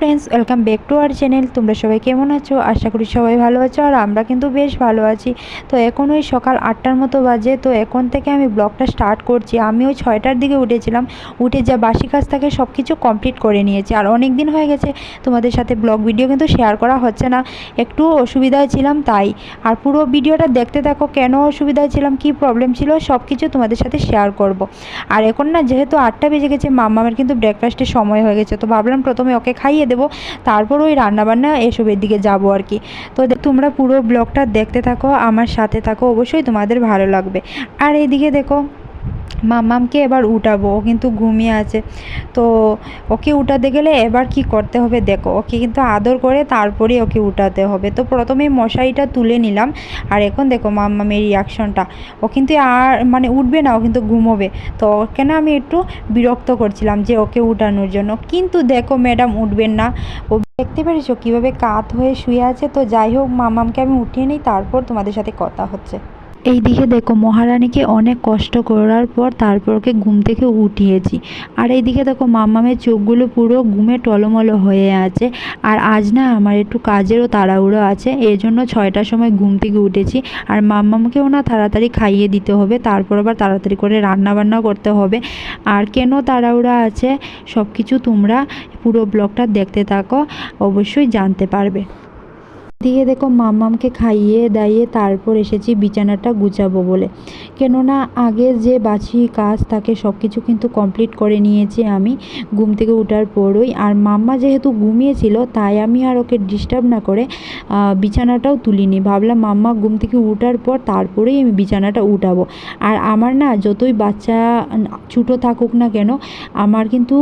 Friends welcome back to our channel তোমরা সবাই কেমন আছো? আশা করি সবাই ভালো আছো আর আমরা কিন্তু বেশ ভালো আছি। তো এখন ওই সকাল আটটার মতো বাজে, তো এখন থেকে আমি ব্লগটা স্টার্ট করছি। আমি ওই ছয়টার দিকে উঠেছিলাম, উঠে যা বাসি কাজ থাকে সব কিছু কমপ্লিট করে নিয়েছি। আর অনেক দিন হয়ে গেছে, তোমাদের সাথে ব্লগ ভিডিও কিন্তু শেয়ার করা হচ্ছে না। একটু অসুবিধায় ছিলাম তাই। আর পুরো ভিডিওটা দেখতে থাকো, কেন অসুবিধায় ছিলাম, কী প্রবলেম ছিল সব কিছু তোমাদের সাথে শেয়ার করব। আর এখন না, যেহেতু আটটা বেজে গেছে, মামামের কিন্তু ব্রেকফাস্টের সময় হয়ে গেছে, তো ভাবলাম প্রথমে ওকে খাইয়ে দেবো। তারপর ওই রান্নাবান্না এসবের দিকে যাব আর কি। তো তোমরা পুরো ব্লগটা দেখতে থাকো, আমার সাথে থাকো, অবশ্যই তোমাদের ভালো লাগবে। আর এইদিকে দেখো মামামকে এবার উঠাবো, ও কিন্তু ঘুমিয়ে আছে। তো ওকে উঠাতে গেলে এবার কি করতে হবে দেখো, ওকে কিন্তু আদর করে তারপরে ওকে উঠাতে হবে। তো প্রথমে মশারিটা তুলে নিলাম, আর এখন দেখো মাম্মামের রিয়াকশনটা ও কিন্তু আর মানে উঠবে না, ও কিন্তু ঘুমোবে। তো ওকে না আমি একটু বিরক্ত করছিলাম যে ওকে উঠানোর জন্য। কিন্তু দেখো ম্যাডাম উঠবেন না। ও দেখতে পেরেছ কীভাবে কাত হয়ে শুয়ে আছে? তো যাই হোক, মামামকে আমি উঠিয়ে নিই, তারপর তোমাদের সাথে কথা হচ্ছে। এইদিকে দেখো, মহারানীকে অনেক কষ্ট করার পর তারপরকে ঘুম থেকে উঠিয়েছি। আর এইদিকে দেখো মাম্মামের চোখগুলো পুরো ঘুমে টলমলো হয়ে আছে। আর আজ না আমার একটু কাজেরও তাড়াহুড়ো আছে এই জন্য ছয়টার সময় ঘুম থেকে উঠেছি। আর মাম্মামকেও না তাড়াতাড়ি খাইয়ে দিতে হবে, তারপর আবার তাড়াতাড়ি করে রান্না বান্না করতে হবে। আর কেন তাড়াহুড়া আছে সব কিছু তোমরা পুরো ব্লগটা দেখতে থাকো, অবশ্যই জানতে পারবে। দিয়ে দেখো মাম্মামকে খাইয়ে দাইয়ে তারপর এসেছি বিছানাটা গুছাবো বলে। কেননা আগে যে বাছি কাজ থাকে সব কিছু কিন্তু কমপ্লিট করে নিয়েছি আমি ঘুম থেকে ওঠার পরই। আর মাম্মা যেহেতু ঘুমিয়েছিল, তাই আমি আর ওকে ডিস্টার্ব না করে বিছানাটাও তুলিনি। ভাবলাম মাম্মা ঘুম থেকে ওঠার পর তারপরেই আমি বিছানাটা উঠাবো। আর আমার না যতই বাচ্চা ছুটো থাকুক না কেন, আমার কিন্তু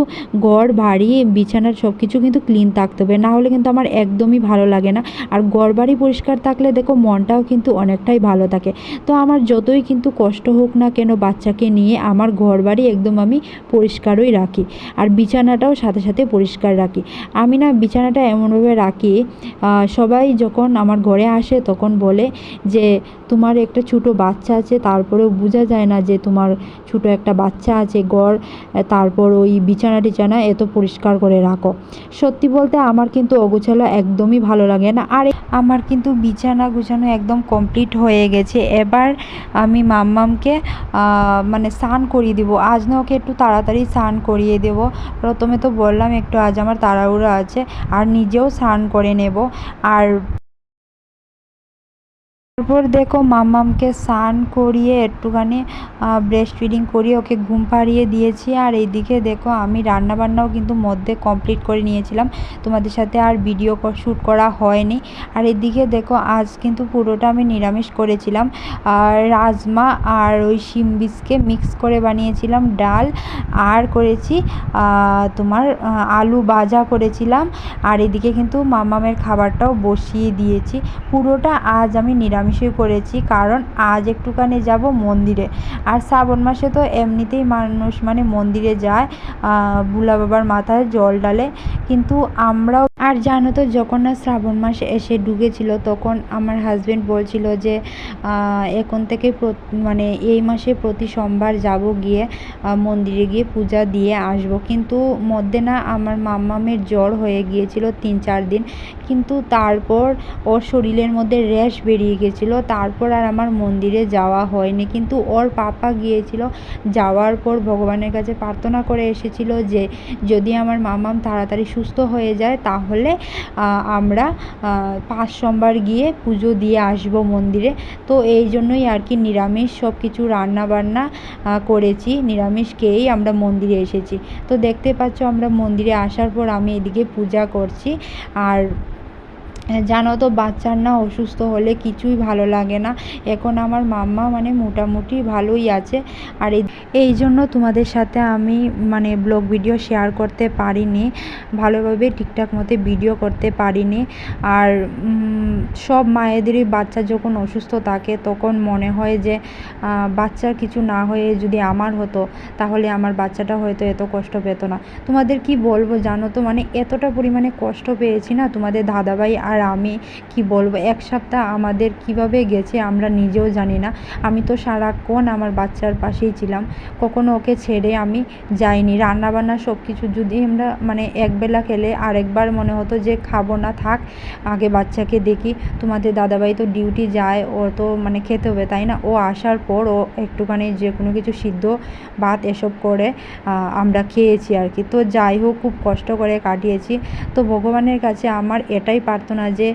গড় বাড়ি, বিছানার সব কিছু কিন্তু ক্লিন থাকতে হবে। না হলে কিন্তু আমার একদমই ভালো লাগে না। আর ঘর বাড়ি পরিষ্কার থাকলে দেখো মনটাও কিন্তু অনেকটাই ভালো থাকে। তো আমার যতই কিন্তু কষ্ট হোক না কেন বাচ্চাকে নিয়ে আমার ঘর বাড়ি একদম আমি পরিষ্কারই রাখি। আর বিছানাটাও সাথে সাথে পরিষ্কার রাখি। আমি না বিছানাটা এমনভাবে রাখি সবাই যখন আমার ঘরে আসে তখন বলে যে, তোমার একটা ছোটো বাচ্চা আছে। তারপরেও বোঝা যায় না যে, তোমার ছোটো একটা বাচ্চা আছে ঘর তারপর ওই বিছানা টিছানা এত পরিষ্কার করে রাখো। সত্যি বলতে আমার কিন্তু অগোছালো একদমই ভালো লাগে না। আর আমার কিন্তু বিছানা গুছানো একদম কমপ্লিট হয়ে গেছে। এবার আমি মাম্মামকে মানে স্নান করিয়ে দেবো। আজ না ওকে একটু তাড়াতাড়ি স্নান করিয়ে দেবো। প্রথমে তো বললাম একটু আজ আমার তাড়াহুড়ো আছে, আর নিজেও স্নান করে নেব। আর তারপর দেখো মাম্মামকে স্নান করিয়ে একটুখানি ব্রেস্ট ফিডিং করিয়ে ওকে ঘুম পাড়িয়ে দিয়েছি। আর এইদিকে দেখো আমি রান্না বান্নাও কিন্তু মধ্যে কমপ্লিট করে নিয়েছিলাম। তোমাদের সাথে আর ভিডিও শ্যুট করা হয়নি। আর এদিকে দেখো আজ কিন্তু পুরোটা আমি নিরামিষ করেছিলাম। আর রাজমা আর ওই শিম বীজকে মিক্স করে বানিয়েছিলাম, ডাল আর করেছি তোমার আলু ভাজা করেছিলাম। আর এদিকে কিন্তু মামামের খাবারটাও বসিয়ে দিয়েছি। পুরোটা আজ আমি নিরামিষই করেছি, কারণ আজ একটুখানি যাব মন্দিরে। আর শ্রাবণ মাসে তো এমনিতেই মানুষ মানে মন্দিরে যায় বুলা বাবার মাথায় জল ডালে কিন্তু আমরাও আর জানো তো, যখন না শ্রাবণ মাস এসে ঢুকেছিল তখন আমার হাজবেন্ড বলছিল যে এখন থেকে মানে এই মাসে প্রতি সোমবার যাব গিয়ে মন্দিরে গিয়ে পূজা দিয়ে আসব। কিন্তু মধ্যে না আমার মাম্মামের জ্বর হয়ে গিয়েছিল তিন চার দিন। কিন্তু তারপর ওর শরীরের মধ্যে র্যাশ বেরিয়ে গেছিল তারপর আর আমার মন্দিরে যাওয়া হয়নি। কিন্তু ওর পাপা গিয়েছিল। যাওয়ার পর ভগবানের কাছে প্রার্থনা করে এসেছিল যে, যদি আমার মামাম তাড়াতাড়ি সুস্থ হয়ে যায়, তাহলে আহ, আমরা পাঁচ সোমবার গিয়ে পুজো দিয়ে আসব মন্দিরে। তো এই জন্যই আর কি নিরামিষ সব কিছু রান্নাবান্না করেছি। নিরামিষ খেয়েই আমরা মন্দিরে এসেছি। তো দেখতে পাচ্ছ আমরা মন্দিরে আসার পর আমি এদিকে পূজা করছি। আর জানো তো, বাচ্চার না অসুস্থ হলে কিছুই ভালো লাগে না। এখন আমার মাম্মা মানে মোটামুটি ভালোই আছে। আর এই এই জন্য তোমাদের সাথে আমি মানে ব্লগ ভিডিও শেয়ার করতে পারিনি। ভালোভাবে ঠিকঠাক মতো ভিডিও করতে পারিনি। আর সব মায়েদেরই বাচ্চা যখন অসুস্থ থাকে, তখন মনে হয় যে বাচ্চার কিছু না হয়ে যদি আমার হতো, তাহলে আমার বাচ্চাটা হয়তো এত কষ্ট পেতো না। তোমাদের কি বলব, জানো তো মানে এতটা পরিমাণে কষ্ট পেয়েছি না তোমাদের দাদাভাই আর আমি কি বলব, এক সপ্তাহ আমাদের কীভাবে গেছে আমরা নিজেও জানি না। আমি তো সারাক্ষণ আমার বাচ্চার পাশেই ছিলাম, কখনো ওকে ছেড়ে আমি যাইনি। রান্নাবান্না সব কিছু যদি আমরা মানে একবেলা খেলে আরেকবার মনে হতো যে খাব না, থাক, আগে বাচ্চাকে দেখি। তোমাদের দাদাভাই তো ডিউটি যায়, ও তো মানে খেতে হবে, তাই না? ও আসার পর ও একটুখানি যে কোনো কিছু সিদ্ধ ভাত এসব করে আমরা খেয়েছি আর কি। তো যাই হোক, খুব কষ্ট করে কাটিয়েছি। তো ভগবানের কাছে আমার এটাই প্রার্থনা যে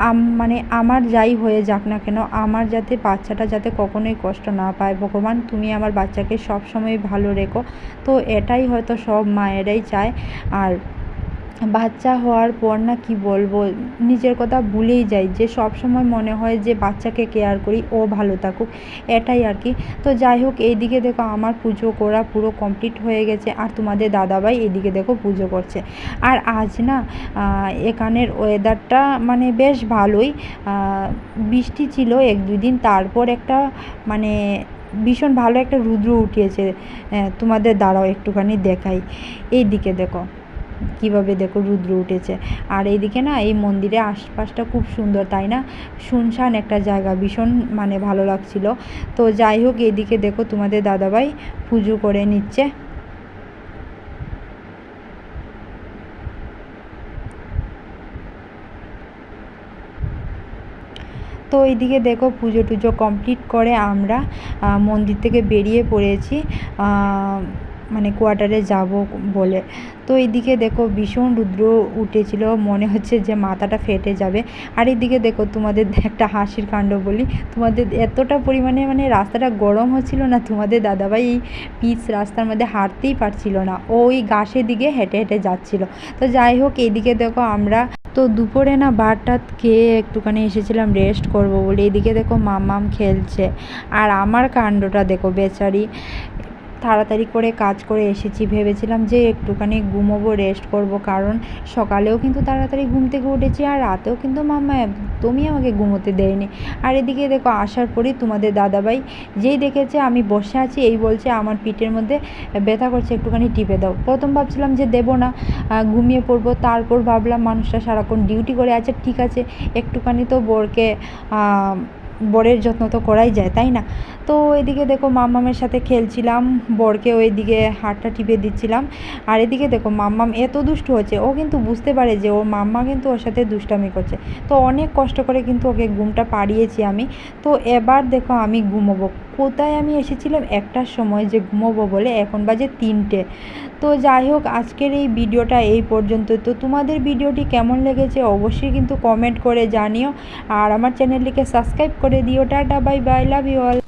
আম মানে আমার যাই হয়ে যাক না কেন, আমার যাতে বাচ্চাটা যাতে কখনোই কষ্ট না পায়। ভগবান, তুমি আমার বাচ্চাকে সব সময় ভালো রেখো। তো এটাই হয়তো সব মায়েরাই চায়। আর বাচ্চা হওয়ার পর না কি বলব, নিজের কথা ভুলেই যাই। যে সব সময় মনে হয় যে বাচ্চাকে কেয়ার করি, ও ভালো থাকুক, এটাই আর কি। তো যাই হোক এইদিকে দেখো আমার পুজো করা পুরো কমপ্লিট হয়ে গেছে, আর তোমাদের দাদাভাই এদিকে দেখো পুজো করছে। আর আজ না এখানের ওয়েদারটা মানে বেশ ভালোই। বৃষ্টি ছিল এক দুই দিন, তারপর একটা মানে ভীষণ ভালো একটা রুদ্র উঠিয়েছে তোমাদের দ্বারাও একটুখানি দেখাই। এই দিকে দেখো। কীভাবে দেখো রুদ্র উঠেছে। আর এইদিকে না, এই মন্দিরের আশপাশটা খুব সুন্দর, তাই না? শুনশান একটা জায়গা, ভীষণ মানে ভালো লাগছিল। তো যাই হোক, এইদিকে দেখো তোমাদের দাদাভাই পুজো করে নিচ্ছে। তো এইদিকে দেখো পুজো টুজো কমপ্লিট করে আমরা মন্দির থেকে বেরিয়ে পড়েছি। মানে কোয়ার্টারে যাব বলে। তো এইদিকে দেখো ভীষণ রুদ্র উঠেছিল, মনে হচ্ছে যে মাথাটা ফেটে যাবে। আর এইদিকে দেখো তোমাদের একটা হাসির কাণ্ড বলি। তোমাদের এতটা পরিমাণে মানে রাস্তাটা গরম হচ্ছিল না, তোমাদের দাদাভাই এই পিচ রাস্তার মধ্যে হাঁটতেই পারছিল না। ওই ঘাসের দিকে হেঁটে হেঁটে যাচ্ছিল। তো যাই হোক, এইদিকে দেখো আমরা তো দুপুরে না টাত খেয়ে একটুখানি এসেছিলাম রেস্ট করব বলে। এদিকে দেখো মামাম খেলছে। আর আমার কাণ্ডটা দেখো বেচারি তাড়াতাড়ি করে কাজ করে এসেছি। ভেবেছিলাম যে একটুখানি ঘুমোবো রেস্ট করব, কারণ সকালেও কিন্তু তাড়াতাড়ি ঘুম থেকে উঠেছি আর রাতেও কিন্তু মাম্মা একদমই আমাকে ঘুমোতে দেয়নি। আর এদিকে দেখো, আসার পরেই তোমাদের দাদাভাই যেই দেখেছে আমি বসে আছি, এই বলছে, আমার পিঠের মধ্যে ব্যথা করছে, একটুখানি টিপে দাও। প্রথম ভাবছিলাম যে দেবো না ঘুমিয়ে পড়ব। তারপর ভাবলাম মানুষটা সারাক্ষণ ডিউটি করে আছে, ঠিক আছে, একটুখানি তো বোরকে বরের যত্ন তো করাই যায়, তাই না? তো এদিকে দেখো মাম্মামের সাথে খেলছিলাম, বরকে ওইদিকে হাতটা টিপে দিচ্ছিলাম। আর এদিকে দেখো মাম্মাম এত দুষ্টু হচ্ছে, ও কিন্তু বুঝতে পারে যে ওর মাম্মা কিন্তু ওর সাথে দুষ্টামি করছে। তো অনেক কষ্ট করে কিন্তু ওকে ঘুমটা পাড়িয়েছি আমি। তো এবার দেখো আমি ঘুমোবো। কোথায় আমি এসেছিলাম? একটার সময় যে ঘুমোবো বলে এখন বাজে তিনটে। তো যাই হোক, আজকের এই ভিডিওটা এই পর্যন্ত। তো তোমাদের ভিডিওটি কেমন লেগেছে অবশ্যই কিন্তু কমেন্ট করে জানিও। আর আমার চ্যানেলটিকে সাবস্ক্রাইব করে দিও। Tata, bye bye, love you all.